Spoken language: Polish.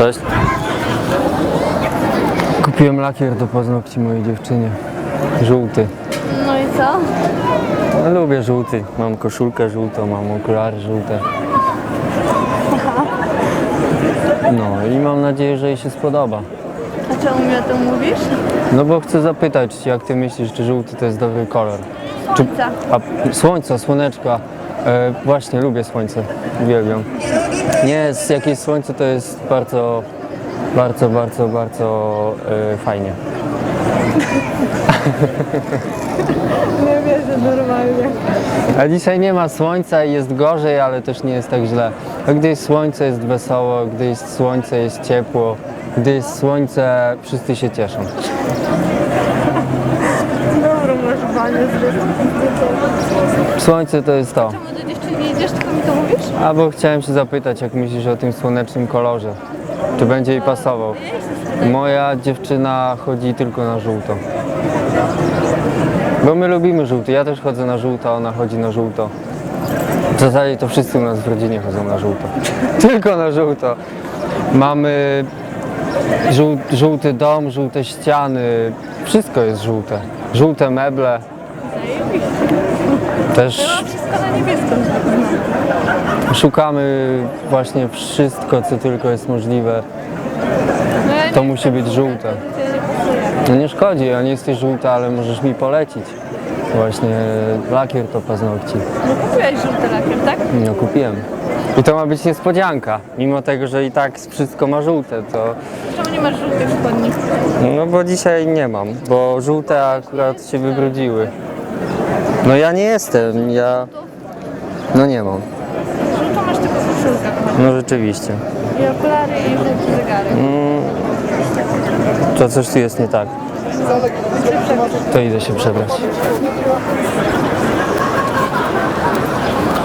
Cześć. Kupiłem lakier do paznokci mojej dziewczynie. Żółty. No i co? No, lubię żółty. Mam koszulkę żółtą, mam okulary żółte. No i mam nadzieję, że jej się spodoba. A czemu mi o tym mówisz? No bo chcę zapytać, jak ty myślisz, czy żółty to jest dobry kolor? Słońca. A słońca, słoneczka. E, właśnie, lubię słońce. Uwielbiam. Nie, z jakieś słońce to jest bardzo, bardzo, bardzo, bardzo e, fajnie. Nie wierzę normalnie. A dzisiaj nie ma słońca i jest gorzej, ale też nie jest tak źle. A gdy jest słońce, jest wesoło, gdy jest słońce, jest ciepło. Gdy jest słońce, wszyscy się cieszą. Dobrą masz banie z Słońce to jest to. Czemu do dziewczyny nie jedziesz, tylko mi to mówisz? Albo chciałem się zapytać, jak myślisz o tym słonecznym kolorze? Czy będzie jej pasował? Moja dziewczyna chodzi tylko na żółto. Bo my lubimy żółty. Ja też chodzę na żółto, ona chodzi na żółto. W zasadzie to wszyscy u nas w rodzinie chodzą na żółto. Tylko na żółto. Mamy żół, żółty dom, żółte ściany. Wszystko jest żółte. Żółte meble. Też Wszystko na niebieską. Szukamy właśnie wszystko, co tylko jest możliwe. No ja To nie musi być żółte. No nie szkodzi, ja nie jesteś żółta, ale możesz mi polecić. Właśnie lakier to paznokci. No kupiłeś żółty lakier, tak? No kupiłem. I to ma być niespodzianka. Mimo tego, że i tak wszystko ma żółte, to... Czemu nie masz żółtych spodni? No bo dzisiaj nie mam, bo żółte akurat się wybrudziły. No ja nie jestem, ja... No nie mam. Żółto masz tylko koszulkę. No rzeczywiście. I okulary i żółty zegarek. To coś tu jest nie tak. To idę się przebrać.